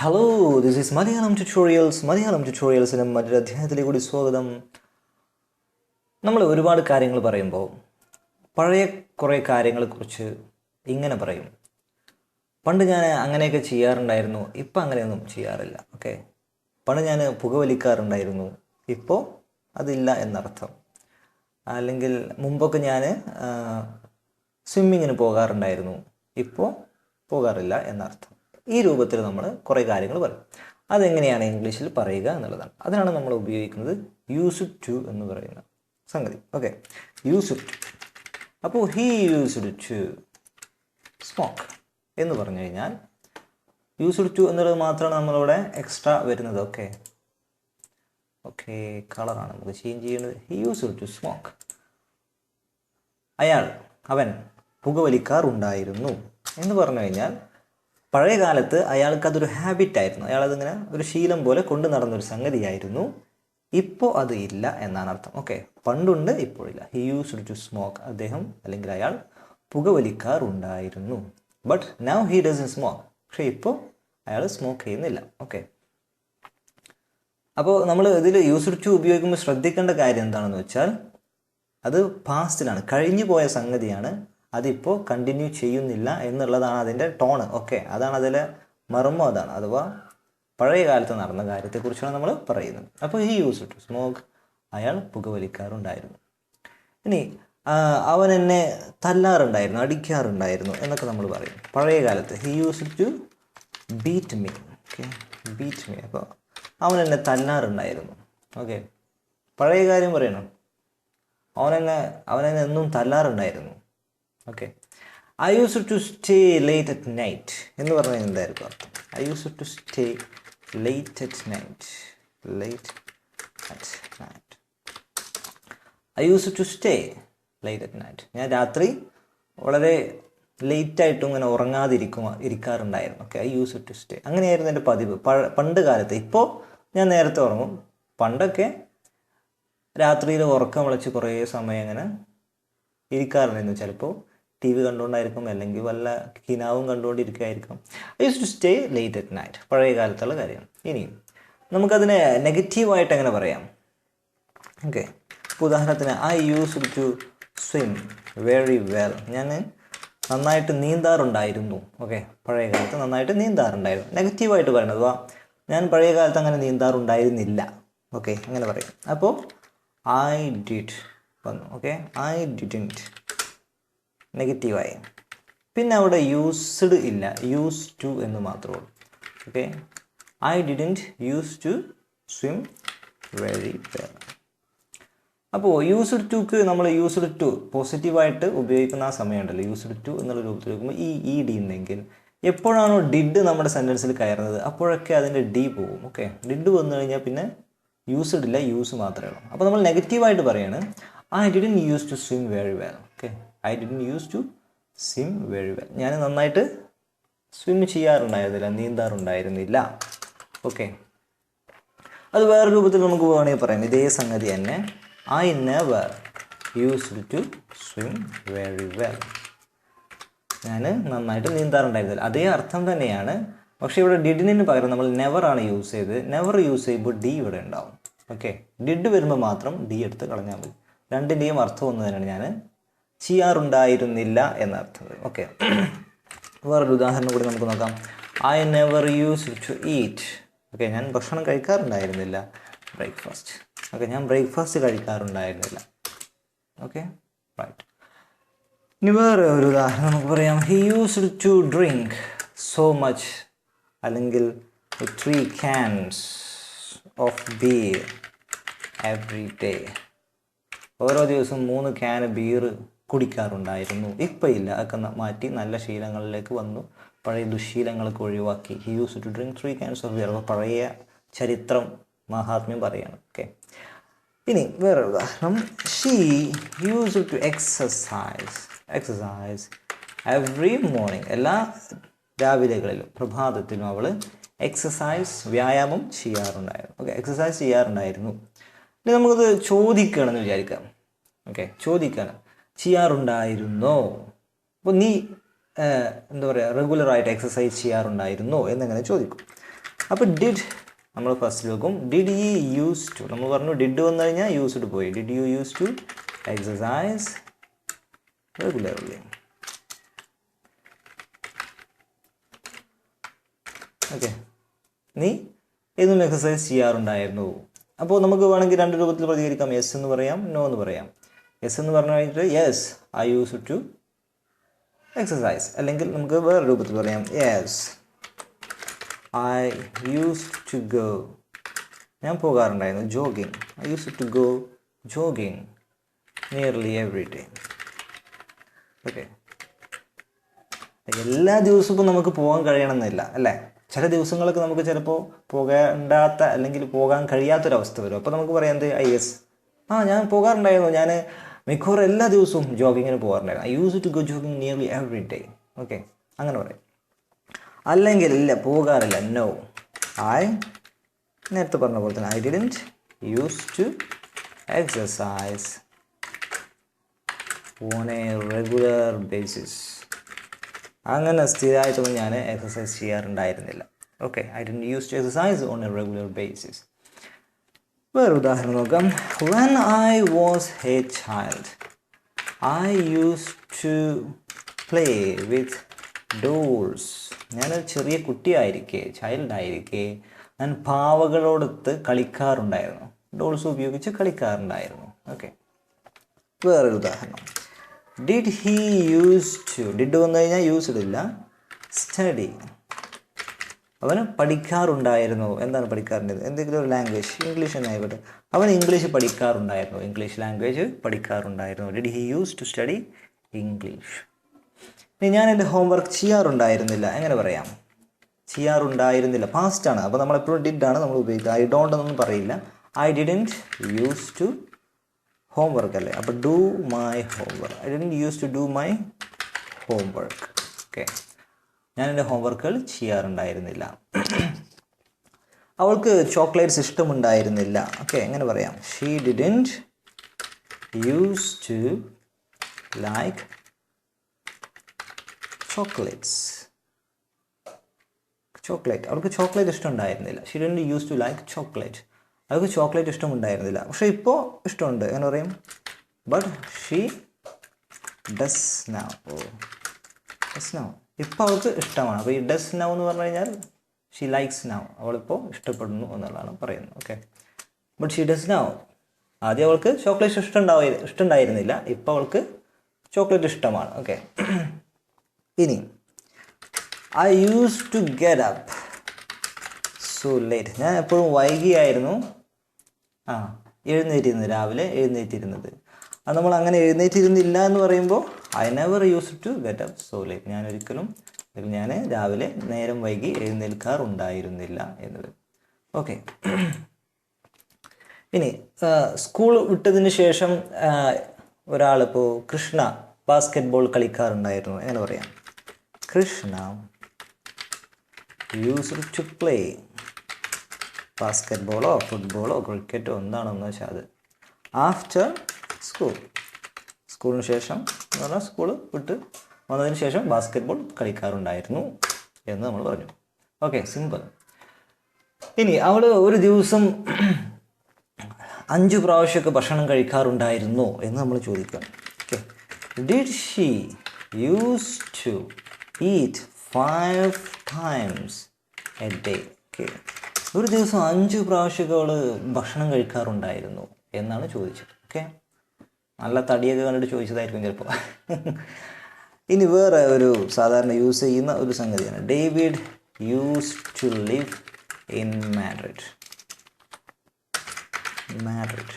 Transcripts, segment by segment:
Hello this is Malayalam tutorials Malayalam ട്യൂട്ടോറിയൽസിനും മറ്റൊരു അധ്യായത്തിലേക്ക് കൂടി സ്വാഗതം. നമ്മൾ ഒരുപാട് കാര്യങ്ങൾ പറയുമ്പോൾ പഴയ കുറേ കാര്യങ്ങളെക്കുറിച്ച് ഇങ്ങനെ പറയും. പണ്ട് ഞാൻ അങ്ങനെയൊക്കെ ചെയ്യാറുണ്ടായിരുന്നു ഇപ്പം അങ്ങനെയൊന്നും ചെയ്യാറില്ല ഓക്കെ പണ്ട് ഞാൻ പുകവലിക്കാറുണ്ടായിരുന്നു ഇപ്പോൾ അതില്ല എന്നർത്ഥം. അല്ലെങ്കിൽ മുമ്പൊക്കെ ഞാൻ സ്വിമ്മിങ്ങിന് പോകാറുണ്ടായിരുന്നു ഇപ്പോൾ പോകാറില്ല എന്നർത്ഥം. ഈ രൂപത്തിൽ നമ്മൾ കുറേ കാര്യങ്ങൾ പറയും. അതെങ്ങനെയാണ് ഇംഗ്ലീഷിൽ പറയുക എന്നുള്ളതാണ്. അതിനാണ് നമ്മൾ ഉപയോഗിക്കുന്നത് യൂസ് ടു എന്ന് പറയുന്ന സംഗതി. ഓക്കെ യൂസ് ടു അപ്പോൾ ഹീ യൂസ്ഡ് ടു സ്മോക്ക് എന്ന് പറഞ്ഞു കഴിഞ്ഞാൽ യൂസ്ഡ് ടു എന്നുള്ളത് മാത്രമാണ് നമ്മളിവിടെ എക്സ്ട്രാ വരുന്നത്. ഓക്കെ ഓക്കെ കളറാണ് നമുക്ക് ചേഞ്ച് ചെയ്യുന്നത്. ഹി യൂസ് ടു സ്മോക്ക് അയാൾ അവൻ പുകവലിക്കാറുണ്ടായിരുന്നു എന്ന് പറഞ്ഞു കഴിഞ്ഞാൽ പഴയ കാലത്ത് അയാൾക്ക് അതൊരു ഹാബിറ്റ് ആയിരുന്നു അയാൾ അതിങ്ങനെ ഒരു ശീലം പോലെ കൊണ്ടു നടന്നൊരു സംഗതിയായിരുന്നു. ഇപ്പോൾ അത് ഇല്ല എന്നാണ് അർത്ഥം. ഓക്കെ പണ്ടുണ്ട് ഇപ്പോഴില്ല. ഹി യൂസ്ഡ് ടു സ്മോക്ക് അദ്ദേഹം അല്ലെങ്കിൽ അയാൾ പുകവലിക്കാറുണ്ടായിരുന്നു. But now he in smoke പക്ഷേ ഇപ്പോൾ അയാൾ സ്മോക്ക് ചെയ്യുന്നില്ല. ഓക്കെ. അപ്പോൾ നമ്മൾ ഇതിൽ യൂസ് ടു ഉപയോഗിക്കുമ്പോൾ ശ്രദ്ധിക്കേണ്ട കാര്യം എന്താണെന്ന് വെച്ചാൽ അത് പാസ്റ്റിലാണ് കഴിഞ്ഞു പോയ സംഗതിയാണ് അതിപ്പോൾ കണ്ടിന്യൂ ചെയ്യുന്നില്ല എന്നുള്ളതാണ് അതിന്റെ ടോണ് ഓക്കെ അതാണ് അതിലെ മർമ്മം അതാണ്. അഥവാ പഴയ കാലത്ത് നടന്ന കാര്യത്തെക്കുറിച്ചാണ് നമ്മൾ പറയുന്നത്. അപ്പോൾ ഈ യൂസ് ടു സ്മോക്ക് അയാൾ പുകവലിക്കാറുണ്ടായിരുന്നു. ഇനി അവൻ എന്നെ തല്ലാറുണ്ടായിരുന്നു അടിക്കാറുണ്ടായിരുന്നു എന്നൊക്കെ നമ്മൾ പറയും. പഴയ കാലത്ത് he use to beat me okay beat me അപ്പോൾ അവൻ എന്നെ തല്ലാറുണ്ടായിരുന്നു. ഓക്കെ പഴയ കാര്യം പറയണം. അവനെന്നെ അവനെന്നെ എന്നും തല്ലാറുണ്ടായിരുന്നു. Okay I use to stay late at night എന്ന് പറഞ്ഞാൽ എന്തായിരിക്കും? അർത്ഥം I use to stay late at night late at night I use to stay late at night ഞാൻ രാത്രി വളരെ ലേറ്റായിട്ടും ഇങ്ങനെ ഉറങ്ങാതിരിക്കും ഇരിക്കാറുണ്ടായിരുന്നു. Okay I use to stay അങ്ങനെയായിരുന്നു എന്റെ പതിവ്. പണ്ട് കാലത്ത്. ഇപ്പോൾ ഞാൻ നേരത്തെ ഉറങ്ങും. പണ്ടൊക്കെ രാത്രിയിൽ ഉറക്കം വിളിച്ച് കുറേ സമയം ഇങ്ങനെ ഇരിക്കാറുണ്ടായിരുന്നു. ചിലപ്പോൾ ടി വി കണ്ടുകൊണ്ടായിരിക്കും അല്ലെങ്കിൽ വല്ല കിനാവും കണ്ടുകൊണ്ടിരിക്കുകയായിരിക്കും. I use to stay late at night പഴയ കാലത്തുള്ള കാര്യം. ഇനി നമുക്കതിനെ നെഗറ്റീവായിട്ട് എങ്ങനെ പറയാം? ഓക്കെ ഉദാഹരണത്തിന് I use to swim very well ഞാൻ നന്നായിട്ട് നീന്താറുണ്ടായിരുന്നു. ഓക്കെ പഴയ കാലത്ത് നന്നായിട്ട് നീന്താറുണ്ടായിരുന്നു. നെഗറ്റീവായിട്ട് പറയണത് വാ ഞാൻ പഴയ കാലത്ത് അങ്ങനെ നീന്താറുണ്ടായിരുന്നില്ല. ഓക്കെ അങ്ങനെ പറയും. അപ്പോൾ ഐ ഡിറ്റ് വന്നു. ഓക്കെ ഐ ഡിഡിന്റ് നെഗറ്റീവായി. പിന്നെ അവിടെ യൂസ്ഡ് ഇല്ല. യൂസ് ടു എന്ന് മാത്രമേ ഉള്ളൂ. Okay I didn't use to swim very well അപ്പോൾ യൂസ്ഡ് ടുക്ക് നമ്മൾ യൂസ്ഡ് ടു പോസിറ്റീവായിട്ട് ഉപയോഗിക്കുന്ന ആ സമയമുണ്ടല്ലോ യൂസ്ഡ് ടു എന്നുള്ള രൂപത്തിൽ നോക്കുമ്പോൾ ഈ ഇ ഡി ഉണ്ടെങ്കിൽ എപ്പോഴാണോ ഡിഡ് നമ്മുടെ സെന്റൻസിൽ കയറുന്നത് അപ്പോഴൊക്കെ അതിന്റെ ഡി പോകും. ഓക്കെ ഡിഡ് വന്നു കഴിഞ്ഞാൽ പിന്നെ യൂസ്ഡ് ഇല്ല. യൂസ് മാത്രമേ ഉള്ളൂ. അപ്പോൾ നമ്മൾ നെഗറ്റീവായിട്ട് പറയാണ് I didn't use to swim very well okay I d use to swim very well ഞാൻ നന്നായിട്ട് സ്വിം ചെയ്യാറുണ്ടായിരുന്നില്ല നീന്താറുണ്ടായിരുന്നില്ല. ഓക്കെ അത് വേറെ രൂപത്തിൽ നമുക്ക് വേണമെങ്കിൽ പറയാം. ഇതേ സംഗതി തന്നെ I never use to swim very well ഞാൻ നന്നായിട്ട് നീന്താറുണ്ടായിരുന്നില്ല. അതേ അർത്ഥം തന്നെയാണ്. പക്ഷേ ഇവിടെ ഡിഡിന് പകരം നമ്മൾ നെവർ ആണ് യൂസ് ചെയ്ത് നെവർ യൂസ് ചെയ്യുമ്പോൾ ഡി ഇവിടെ ഉണ്ടാവും. ഓക്കെ ഡിഡ് വരുമ്പോൾ മാത്രം ഡി എടുത്ത് കളഞ്ഞാൽ മതി. രണ്ടിന്റെയും അർത്ഥം ഒന്ന് തന്നെയാണ് ഞാൻ ചെയ്യാറുണ്ടായിരുന്നില്ല എന്നർത്ഥം. ഓക്കെ വേറൊരു ഉദാഹരണം കൂടി നമുക്ക് നോക്കാം. I never use to eat okay ഞാൻ ഭക്ഷണം കഴിക്കാറുണ്ടായിരുന്നില്ല. ബ്രേക്ക്ഫാസ്റ്റ് ഓക്കെ ഞാൻ ബ്രേക്ക്ഫാസ്റ്റ് കഴിക്കാറുണ്ടായിരുന്നില്ല. ഓക്കെ റൈറ്റ് ഇനി വേറെ ഒരു ഉദാഹരണം നമുക്ക് പറയാം. He use to drink so much അല്ലെങ്കിൽ three cans of beer every day ഓരോ ദിവസവും മൂന്ന് ക്യാൻ ബീർ കുടിക്കാറുണ്ടായിരുന്നു. ഇപ്പം ഇല്ല. അതൊക്കെ മാറ്റി നല്ല ശീലങ്ങളിലേക്ക് വന്നു. പഴയ ദുശീലങ്ങളൊക്കെ ഒഴിവാക്കി. He use to drink three cans of beer അപ്പോൾ പഴയ ചരിത്രം മഹാത്മ്യം പറയാണ്. ഓക്കെ ഇനി വേറെ ഉദാഹരണം. She use to exercise exercise every morning എല്ലാ രാവിലെകളിലും പ്രഭാതത്തിലും അവൾ എക്സസൈസ് വ്യായാമം ചെയ്യാറുണ്ടായിരുന്നു. ഓക്കെ എക്സസൈസ് ചെയ്യാറുണ്ടായിരുന്നു. ഇനി നമുക്കത് ചോദിക്കുകയാണെന്ന് വിചാരിക്കാം. ഓക്കെ ചോദിക്കുകയാണ് ചെയ്യാറുണ്ടായിരുന്നോ? അപ്പോൾ നീ എന്താ പറയുക റെഗുലറായിട്ട് എക്സസൈസ് ചെയ്യാറുണ്ടായിരുന്നോ എന്നിങ്ങനെ ചോദിക്കും. അപ്പോൾ ഡിഡ് നമ്മൾ ഫസ്റ്റ് നോക്കും ഡിഡ് ഈ യൂസ് ടു നമ്മൾ പറഞ്ഞു ഡിഡ് വന്നു കഴിഞ്ഞാൽ യൂസ്ഡ് പോയി. Did you use to exercise regularly okay നീ എന്നും എക്സസൈസ് ചെയ്യാറുണ്ടായിരുന്നു? അപ്പോൾ നമുക്ക് വേണമെങ്കിൽ രണ്ട് രൂപത്തിൽ പ്രതികരിക്കാം. യെസ് എന്ന് പറയാം നോ എന്ന് പറയാം. യെസ് എന്ന് പറഞ്ഞു കഴിഞ്ഞിട്ട് yes I use to exercise അല്ലെങ്കിൽ നമുക്ക് വേറെ രൂപത്തിൽ പറയാം. Yes I use to go ഞാൻ പോകാറുണ്ടായിരുന്നു. Jogging I use to go jogging nearly every day okay എല്ലാ ദിവസവും നമുക്ക് പോകാൻ കഴിയണമെന്നില്ല അല്ലേ? ചില ദിവസങ്ങളൊക്കെ നമുക്ക് ചിലപ്പോൾ പോകേണ്ടാത്ത അല്ലെങ്കിൽ പോകാൻ കഴിയാത്തൊരവസ്ഥ വരും. അപ്പോൾ നമുക്ക് പറയാം എന്ത്? ഐ എസ് ആ ഞാൻ പോകാറുണ്ടായിരുന്നു. ഞാൻ മിക്കവാറും എല്ലാ ദിവസവും ജോഗിങ്ങിന് പോകാറുണ്ടായിരുന്നു. I use to go jogging nearly every day okay അങ്ങനെ പറയും. അല്ലെങ്കിൽ ഇല്ല പോകാറില്ല. നോ ഐ നേരത്തെ പറഞ്ഞ പോലെ തന്നെ I didn't use to exercise on a regular basis അങ്ങനെ സ്ഥിരമായിട്ടൊന്നും ഞാൻ exercise ചെയ്യാറുണ്ടായിരുന്നില്ല. Okay I d use to exercise on a regular basis വേറെ ഉദാഹരണം നോക്കാം. When I was a child I use to play with dolls ഞാനൊരു ചെറിയ കുട്ടിയായിരിക്കേ child ആയിരിക്കെ ഞാൻ പാവകളോടൊത്ത് കളിക്കാറുണ്ടായിരുന്നു. Dolls ഉപയോഗിച്ച് കളിക്കാറുണ്ടായിരുന്നു. ഓക്കെ വേറൊരു ഉദാഹരണം. Did he use to did വന്നു കഴിഞ്ഞാൽ യൂസ് ഇടില്ല. സ്റ്റഡി അവന് പഠിക്കാറുണ്ടായിരുന്നു. എന്താണ് പഠിക്കാറുണ്ടായത് എന്തെങ്കിലും ഒരു ലാംഗ്വേജ് ഇംഗ്ലീഷ് തന്നെ ആയിക്കോട്ടെ. അവൻ ഇംഗ്ലീഷ് പഠിക്കാറുണ്ടായിരുന്നു. English language പഠിക്കാറുണ്ടായിരുന്നു. Did he use to study English ഇനി ഞാൻ എന്റെ ഹോംവർക്ക് ചെയ്യാറുണ്ടായിരുന്നില്ല. എങ്ങനെ പറയാം? ചെയ്യാറുണ്ടായിരുന്നില്ല. പാസ്റ്റ് ആണ്. അപ്പോൾ നമ്മളെപ്പോഴും ഡിഡ് ആണ് നമ്മൾ ഉപയോഗിക്കുക ഐ ഡോണ്ട് എന്നൊന്നും പറയില്ല. I didn't use to homework അല്ലേ? അപ്പോൾ do my homework I didn't use to do my homework okay ഞാൻ എന്റെ ഹോംവർക്കുകൾ ചെയ്യാറുണ്ടായിരുന്നില്ല. അവൾക്ക് ചോക്ലേറ്റ്സ് ഇഷ്ടമുണ്ടായിരുന്നില്ല. ഓക്കെ എങ്ങനെ പറയാം? She didn't use to like chocolates chocolate അവൾക്ക് chocolate ഇഷ്ടമുണ്ടായിരുന്നില്ല. She didn't use to like chocolate അവൾക്ക് chocolate ഇഷ്ടമുണ്ടായിരുന്നില്ല. പക്ഷേ ഇപ്പോൾ ഇഷ്ടമുണ്ട്. എങ്ങനെ പറയും? But she does now does now ഇപ്പോൾ അവൾക്ക് ഇഷ്ടമാണ്. അപ്പോൾ ഈ ഡസ് നൗ എന്ന് പറഞ്ഞു കഴിഞ്ഞാൽ ഷീ ലൈക്സ് നൗ അവളിപ്പോൾ ഇഷ്ടപ്പെടുന്നു എന്നുള്ളതാണ് പറയുന്നത്. Okay but she does now ആദ്യം അവൾക്ക് ചോക്ലേറ്റ് ഇഷ്ടമുണ്ടായി ഇഷ്ടമുണ്ടായിരുന്നില്ല ഇപ്പോൾ അവൾക്ക് ചോക്ലേറ്റ് ഇഷ്ടമാണ്. ഓക്കെ ഇനി I use to get up so late ഞാൻ എപ്പോഴും വൈകിയായിരുന്നു. ആ എഴുന്നേറ്റിരുന്നു രാവിലെ എഴുന്നേറ്റിരുന്നത്. അത് നമ്മൾ അങ്ങനെ എഴുന്നേറ്റിരുന്നില്ല എന്ന് പറയുമ്പോൾ I never use to get up so late ഞാൻ ഒരിക്കലും ഞാൻ രാവിലെ നേരം വൈകി എഴുന്നേൽക്കാറുണ്ടായിരുന്നില്ല എന്നത്. ഓക്കെ ഇനി സ്കൂൾ വിട്ടതിന് ശേഷം ഒരാളിപ്പോൾ കൃഷ്ണ ബാസ്കറ്റ് ബോൾ കളിക്കാറുണ്ടായിരുന്നു. എങ്ങനെ പറയാം? Krishna use to play basket ബോളോ ഫുട്ബോളോ ക്രിക്കറ്റോ എന്താണെന്ന് വെച്ചാൽ അത്. ആഫ്റ്റർ സ്കൂൾ സ്കൂളിന് ശേഷം എന്ന് പറഞ്ഞാൽ സ്കൂൾ വിട്ട് വന്നതിന് ശേഷം ബാസ്കറ്റ് ബോൾ കളിക്കാറുണ്ടായിരുന്നു എന്ന് നമ്മൾ പറഞ്ഞു. ഓക്കെ സിമ്പിൾ ഇനി അവൾ ഒരു ദിവസം അഞ്ചു പ്രാവശ്യമൊക്കെ ഭക്ഷണം കഴിക്കാറുണ്ടായിരുന്നു എന്ന് നമ്മൾ ചോദിക്കാം. Okay did she use to eat five times a day okay ഒരു ദിവസം അഞ്ചു പ്രാവശ്യമൊക്കെ അവൾ ഭക്ഷണം കഴിക്കാറുണ്ടായിരുന്നു എന്നാണ് ചോദിച്ചത്. ഓക്കെ നല്ല തടിയൊക്കെ കണ്ടിട്ട് ചോദിച്ചതായിരിക്കും ചിലപ്പോൾ ഇനി വേറെ ഒരു സാധാരണ യൂസ് ചെയ്യുന്ന ഒരു സംഗതിയാണ്. David use to live in Madrid Madrid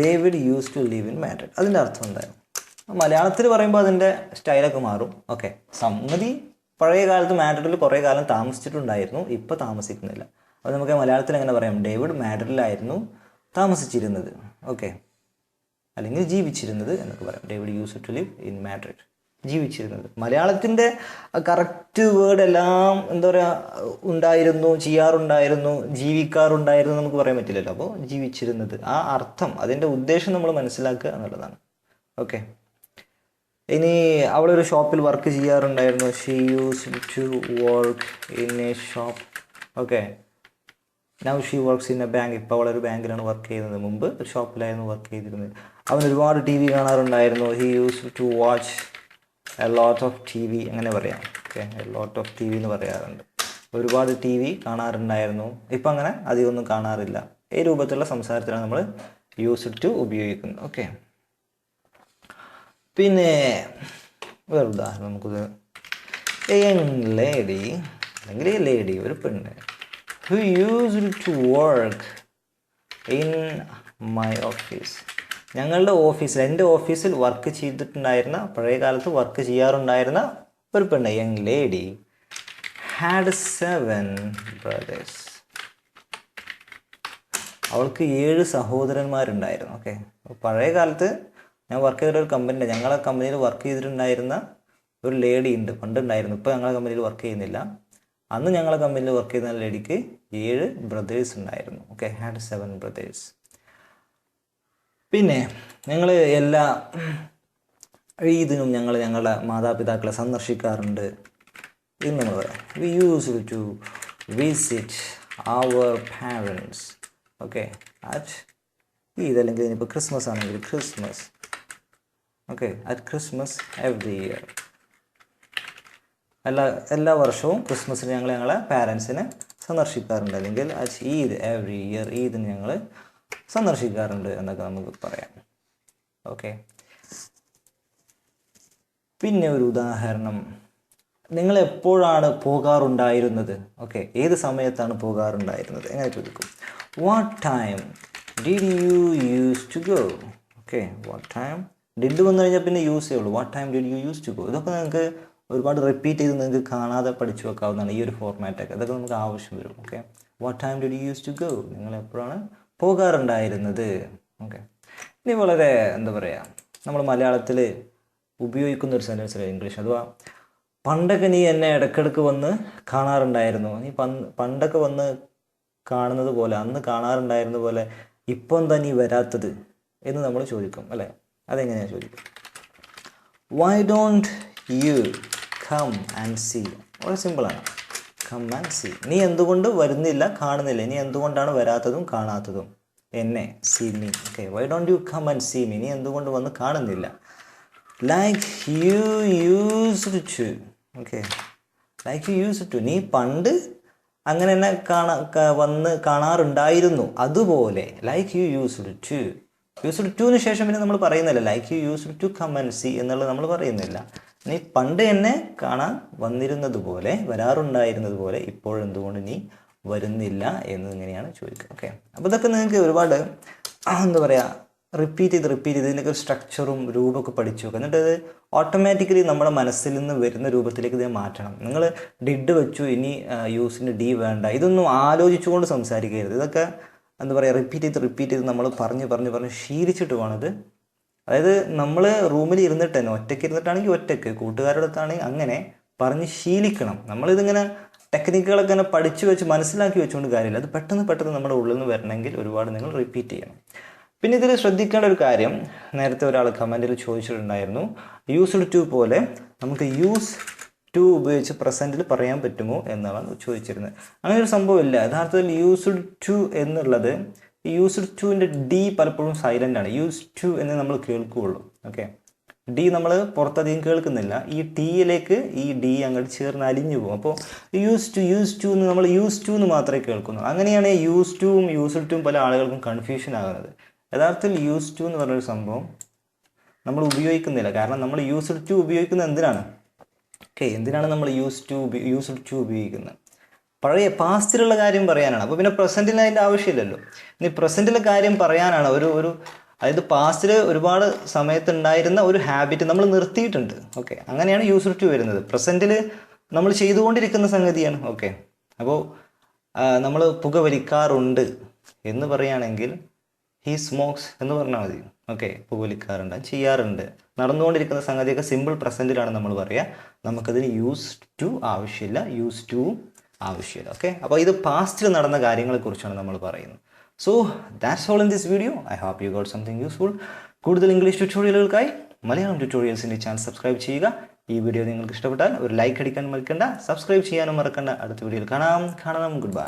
David use to live in Madrid അതിന്റെ അർത്ഥം എന്തായിരുന്നു? മലയാളത്തിൽ പറയുമ്പോൾ അതിന്റെ സ്റ്റൈലൊക്കെ മാറും. ഓക്കെ സംഗതി പഴയ കാലത്ത് മാഡ്രിഡിൽ കുറേ കാലം താമസിച്ചിട്ടുണ്ടായിരുന്നു. ഇപ്പോൾ താമസിക്കുന്നില്ല. അപ്പോൾ നമുക്ക് മലയാളത്തിൽ എങ്ങനെ പറയാം? ഡേവിഡ് മാഡ്രിഡിലായിരുന്നു താമസിച്ചിരുന്നത്. ഓക്കെ അല്ലെങ്കിൽ ജീവിച്ചിരുന്നത് എന്നൊക്കെ പറയാം. David use to live in Madrid ജീവിച്ചിരുന്നത്. മലയാളത്തിന്റെ കറക്റ്റ് വേർഡ് എല്ലാം എന്താ പറയുക ഉണ്ടായിരുന്നു ചെയ്യാറുണ്ടായിരുന്നു ജീവിക്കാറുണ്ടായിരുന്നു നമുക്ക് പറയാൻ പറ്റില്ലല്ലോ. അപ്പോൾ ജീവിച്ചിരുന്നത്. ആ അർത്ഥം അതിന്റെ ഉദ്ദേശം നമ്മൾ മനസ്സിലാക്കുക എന്നുള്ളതാണ്. ഓക്കെ ഇനി അവളൊരു ഷോപ്പിൽ വർക്ക് ചെയ്യാറുണ്ടായിരുന്നു. She use to work in a shop okay now she works in a bank ഇപ്പോൾ അവളൊരു ബാങ്കിലാണ് വർക്ക് ചെയ്യുന്നത്. മുമ്പ് ഒരു ഷോപ്പിലായിരുന്നു വർക്ക് ചെയ്തിരുന്നത്. അവൻ ഒരുപാട് T V കാണാറുണ്ടായിരുന്നു. He use to watch a lot of T V അങ്ങനെ പറയാം. Okay a lot of T V എന്ന് പറയാറുണ്ട്. ഒരുപാട് ടി വി കാണാറുണ്ടായിരുന്നു. ഇപ്പം അങ്ങനെ അധികമൊന്നും കാണാറില്ല. ഈ രൂപത്തിലുള്ള സംസാരത്തിലാണ് നമ്മൾ യൂസ് ടു ഉപയോഗിക്കുന്നത്. ഓക്കെ പിന്നെ വേറെ ഉദാഹരണം നമുക്കിത്. യങ് ലേഡി അല്ലെങ്കിൽ ലേഡി ഒരു പെണ്ണ്. Who used to work in my office. ഞങ്ങളുടെ ഓഫീസിൽ എന്റെ ഓഫീസിൽ വർക്ക് ചെയ്തിട്ടുണ്ടായിരുന്ന പഴയ കാലത്ത് വർക്ക് ചെയ്യാറുണ്ടായിരുന്ന ഒരു പെണ്ണ് young lady had seven brothers അവൾക്ക് ഏഴ് സഹോദരന്മാരുണ്ടായിരുന്നു ഓക്കെ പഴയ കാലത്ത് ഞാൻ വർക്ക് ചെയ്ത ഒരു കമ്പനി ഞങ്ങളെ കമ്പനിയിൽ വർക്ക് ചെയ്തിട്ടുണ്ടായിരുന്ന ഒരു ലേഡി ഉണ്ട് പണ്ടുണ്ടായിരുന്നു. ഇപ്പോൾ ഞങ്ങളെ കമ്പനിയിൽ വർക്ക് ചെയ്യുന്നില്ല. അന്ന് ഞങ്ങൾ കമ്പനിയിൽ വർക്ക് ചെയ്യുന്ന ലേഡിക്ക് ഏഴ് ബ്രദേഴ്സ് ഉണ്ടായിരുന്നു. ഓക്കെ ഹാഡ് സെവൻ ബ്രദേഴ്സ് പിന്നെ ഞങ്ങൾ എല്ലാ ഈദിനും ഞങ്ങൾ ഞങ്ങളുടെ മാതാപിതാക്കളെ സന്ദർശിക്കാറുണ്ട്. എന്ന് നമ്മൾ പറയാം. We use to visit our parents okay at Eid അല്ലെങ്കിൽ ഇനിയിപ്പോൾ ക്രിസ്മസ് ആണെങ്കിൽ Christmas okay at Christmas every year എല്ലാ എല്ലാ വർഷവും ക്രിസ്മസിന് ഞങ്ങൾ ഞങ്ങളെ പാരൻസിനെ സന്ദർശിക്കാറുണ്ട്. അല്ലെങ്കിൽ ഈദ് എവറി ഇയർ ഈദിന് ഞങ്ങൾ സന്ദർശിക്കാറുണ്ട് എന്നൊക്കെ നമുക്ക് പറയാം. ഓക്കെ പിന്നെ ഒരു ഉദാഹരണം. നിങ്ങൾ എപ്പോഴാണ് പോകാറുണ്ടായിരുന്നത്? ഓക്കെ ഏത് സമയത്താണ് പോകാറുണ്ടായിരുന്നത്? എങ്ങനെ ചോദിക്കും. What time did you use to go okay what time did വന്നു കഴിഞ്ഞാൽ പിന്നെ യൂസ് ചെയ്യുള്ളൂ what time did you use to go ഇതൊക്കെ നിങ്ങൾക്ക് ഒരുപാട് റിപ്പീറ്റ് ചെയ്ത് നിങ്ങൾക്ക് കാണാതെ പഠിച്ചു വെക്കാവുന്നതാണ് ഈ ഒരു ഫോർമാറ്റൊക്കെ അതൊക്കെ നമുക്ക് ആവശ്യം വരും okay what time did use to go നിങ്ങൾ എപ്പോഴാണ് പോകാറുണ്ടായിരുന്നത്? ഓക്കെ ഇനി വളരെ എന്താ പറയുക നമ്മൾ മലയാളത്തിൽ ഉപയോഗിക്കുന്ന ഒരു സെന്റൻസ് ഇംഗ്ലീഷ് അഥവാ പണ്ടൊക്കെ നീ എന്നെ ഇടയ്ക്കിടയ്ക്ക് വന്ന് കാണാറുണ്ടായിരുന്നു. നീ പണ്ടൊക്കെ വന്ന് കാണുന്നത് പോലെ അന്ന് കാണാറുണ്ടായിരുന്ന പോലെ ഇപ്പം എന്താ നീ വരാത്തത് എന്ന് നമ്മൾ ചോദിക്കും അല്ലേ? അതെങ്ങനെയാണ് ചോദിക്കും why don't you come and see വളരെ സിമ്പിളാണ് കം ആൻഡ് സി നീ എന്തുകൊണ്ട് വരുന്നില്ല കാണുന്നില്ല? നീ എന്തുകൊണ്ടാണ് വരാത്തതും കാണാത്തതും? എന്നെ see me okay why don't you come and see me നീ എന്തുകൊണ്ട് വന്ന് കാണുന്നില്ല? Like you used to okay like you use to നീ പണ്ട് അങ്ങനെ തന്നെ കാണാ വന്ന് കാണാറുണ്ടായിരുന്നു. അതുപോലെ like you used to used ടുവിന് ശേഷം പിന്നെ നമ്മൾ പറയുന്നില്ല. Like you used to come and see എന്നുള്ളത് നമ്മൾ പറയുന്നില്ല. നീ പണ്ട് എന്നെ കാണാൻ വന്നിരുന്നത് പോലെ വരാറുണ്ടായിരുന്നത് പോലെ ഇപ്പോഴെന്തുകൊണ്ട് നീ വരുന്നില്ല എന്ന് ഇങ്ങനെയാണ് ചോദിക്കുക. ഓക്കെ അപ്പോൾ ഇതൊക്കെ നിങ്ങൾക്ക് ഒരുപാട് എന്താ പറയുക റിപ്പീറ്റ് ചെയ്ത് റിപ്പീറ്റ് ചെയ്ത് ഇതിന്റെയൊക്കെ സ്ട്രക്ചറും രൂപമൊക്കെ പഠിച്ചു വെക്കുക. എന്നിട്ട് അത് ഓട്ടോമാറ്റിക്കലി നമ്മുടെ മനസ്സിൽ നിന്ന് വരുന്ന രൂപത്തിലേക്ക് ഇത് മാറ്റണം. നിങ്ങൾ ഡിഡ് വെച്ചു ഇനി യൂസിന് ഡി വേണ്ട. ഇതൊന്നും ആലോചിച്ചുകൊണ്ട് സംസാരിക്കരുത്. ഇതൊക്കെ എന്താ പറയുക റിപ്പീറ്റ് ചെയ്ത് റിപ്പീറ്റ് ചെയ്ത് നമ്മൾ പറഞ്ഞ് പറഞ്ഞ് പറഞ്ഞ് ശീലിച്ചിട്ട് വേണത് അതായത് നമ്മൾ റൂമിൽ ഇരുന്നിട്ട് തന്നെ ഒറ്റയ്ക്ക് ഇരുന്നിട്ടാണെങ്കിൽ ഒറ്റയ്ക്ക് കൂട്ടുകാരുടെ അടുത്താണെങ്കിൽ അങ്ങനെ പറഞ്ഞ് ശീലിക്കണം. നമ്മളിതിങ്ങനെ ടെക്നിക്കുകളൊക്കെ ഇങ്ങനെ പഠിച്ചു വെച്ച് മനസ്സിലാക്കി വെച്ചുകൊണ്ട് കാര്യമില്ല. അത് പെട്ടെന്ന് പെട്ടെന്ന് നമ്മുടെ ഉള്ളിൽ നിന്ന് വരണമെങ്കിൽ ഒരുപാട് നിങ്ങൾ റിപ്പീറ്റ് ചെയ്യണം. പിന്നെ ഇതിൽ ശ്രദ്ധിക്കേണ്ട ഒരു കാര്യം നേരത്തെ ഒരാൾ കമന്റിൽ ചോദിച്ചിട്ടുണ്ടായിരുന്നു യൂസ്ഡ് ടു പോലെ നമുക്ക് യൂസ് ടു ഉപയോഗിച്ച് പ്രസന്റിൽ പറയാൻ പറ്റുമോ? എന്നാണ് ചോദിച്ചിരുന്നത്. അങ്ങനെ ഒരു സംഭവമില്ല യഥാർത്ഥത്തിൽ യൂസ്ഡ് ടു എന്നുള്ളത് യൂസ്ഡ് ടുവിന്റെ ഡി പലപ്പോഴും സൈലന്റ് ആണ്. യൂസ് ടു എന്ന് നമ്മൾ കേൾക്കുകയുള്ളൂ. ഓക്കെ ഡി നമ്മൾ പുറത്തധികം കേൾക്കുന്നില്ല. ഈ ടിയിലേക്ക് ഈ ഡി അങ്ങോട്ട് ചേർന്ന് അലിഞ്ഞു പോകും. അപ്പോൾ യൂസ് ടു യൂസ് ടു എന്ന് നമ്മൾ യൂസ് ടു എന്ന് മാത്രമേ കേൾക്കുന്നു. അങ്ങനെയാണ് യൂസ് ടുവും യൂസ് ടുവും പല ആളുകൾക്കും കൺഫ്യൂഷൻ ആകുന്നത്. യഥാർത്ഥത്തിൽ യൂസ് ടു എന്ന് പറഞ്ഞൊരു സംഭവം നമ്മൾ ഉപയോഗിക്കുന്നില്ല. കാരണം നമ്മൾ യൂസ് ടു ഉപയോഗിക്കുന്നത് എന്തിനാണ്? ഓക്കെ എന്തിനാണ് നമ്മൾ യൂസ് ടു യൂസ് ടു ഉപയോഗിക്കുന്നത്? പഴയ പാസ്റ്റിലുള്ള കാര്യം പറയാനാണ്. അപ്പോൾ പിന്നെ പ്രസന്റിൽ അതിന്റെ ആവശ്യമില്ലല്ലോ. ഇനി പ്രസന്റിലെ കാര്യം പറയാനാണ്. ഒരു ഒരു അതായത് പാസ്റ്റിൽ ഒരുപാട് സമയത്തുണ്ടായിരുന്ന ഒരു ഹാബിറ്റ് നമ്മൾ നിർത്തിയിട്ടുണ്ട്. ഓക്കെ അങ്ങനെയാണ് യൂസ്ഡ് ടു വരുന്നത്. പ്രസന്റിൽ നമ്മൾ ചെയ്തുകൊണ്ടിരിക്കുന്ന സംഗതിയാണ്. ഓക്കെ അപ്പോൾ നമ്മൾ പുകവലിക്കാറുണ്ട് എന്ന് പറയുകയാണെങ്കിൽ ഹി സ്മോക്സ് എന്ന് പറഞ്ഞാൽ മതി. ഓക്കെ പുകവലിക്കാറുണ്ട് ചെയ്യാറുണ്ട്. നടന്നുകൊണ്ടിരിക്കുന്ന സംഗതിയൊക്കെ സിമ്പിൾ പ്രസന്റിലാണ് നമ്മൾ പറയുക നമുക്കതിന് യൂസ് ടു ആവശ്യമില്ല. യൂസ് ടു ആവശ്യമില്ല ഓക്കെ അപ്പോൾ ഇത് പാസ്റ്റിൽ നടന്ന കാര്യങ്ങളെക്കുറിച്ചാണ് നമ്മൾ പറയുന്നത്. So that's all in this video I hope you got something useful കൂടുതൽ ഇംഗ്ലീഷ് ട്യൂട്ടോറിയലുകൾക്കായി മലയാളം ട്യൂട്ടോറിയൽസിന്റെ ചാനൽ സബ്സ്ക്രൈബ് ചെയ്യുക. ഈ വീഡിയോ നിങ്ങൾക്ക് ഇഷ്ടപ്പെട്ടാൽ ഒരു ലൈക്ക് അടിക്കാൻ മറക്കണ്ട സബ്സ്ക്രൈബ് ചെയ്യാനും മറക്കണ്ട. അടുത്ത വീഡിയോയിൽ കാണാം. കാണണം ഗുഡ് ബൈ